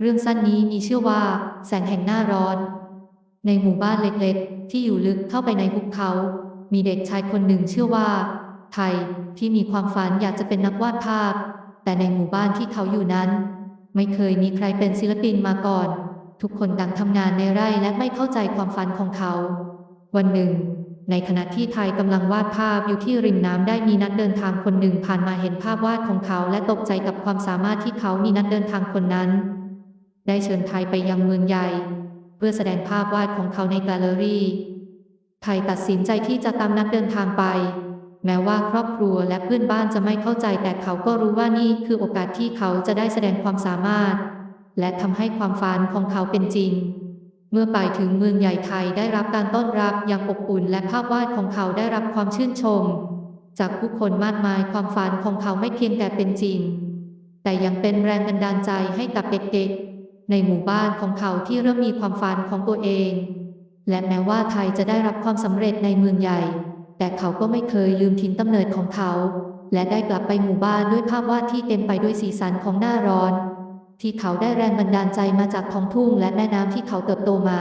เรื่องสั้นนี้มีชื่อว่า แสงแห่งหน้าร้อน ในหมู่บ้านเล็กๆ ที่อยู่ลึกเข้าไปในหุบเขา มีเด็กชายคนหนึ่งชื่อว่า ไทยที่มีความฝันอยากจะเป็นนักวาดภาพ แต่ในหมู่บ้านที่เขาอยู่นั้น ไม่เคยมีใครเป็นศิลปินมาก่อน ทุกคนต่างทำงานในไร่และไม่เข้าใจความฝันของเขา วันหนึ่ง ในขณะที่ไทยกำลังวาดภาพอยู่ที่ริมน้ำได้มีนักเดินทางคนหนึ่งผ่านมาเห็นภาพวาดของเขา และตกใจกับความสามารถที่เขามีนักเดินทางคนนั้น ได้เชิญไทยไปยังเมืองใหญ่ เพื่อแสดงภาพวาดของเขาในแกลเลอรี่ ไทยตัดสินใจที่จะตามนักเดินทางไป แม้ว่าครอบครัวและเพื่อนบ้านจะไม่เข้าใจแต่เขาก็รู้ว่านี่คือโอกาสที่เขาจะได้แสดงความสามารถ และทำให้ความฝันของเขาเป็นจริงเมื่อไปถึงเมืองใหญ่ไทยได้รับการต้อนรับอย่างอบอุ่นและภาพวาดของเขาได้รับความชื่นชม จากผู้คนมากมายความฝันของเขาไม่เพียงแต่เป็นจริง แต่ยังเป็นแรงบันดาลใจให้กับเด็กๆ ในหมู่บ้านของเขาที่เริ่มมีความฝันของตัวเอง และแม้ว่าไทยจะได้รับความสำเร็จในเมืองใหญ่ แต่เขาก็ไม่เคยลืมถิ่นกำเนิดของเขา และได้กลับไปหมู่บ้านด้วยภาพวาดที่เต็มไปด้วยสีสันของหน้าร้อน ที่เขาได้แรงบันดาลใจมาจากท้องทุ่งและแม่น้ำที่เขาเติบโตมา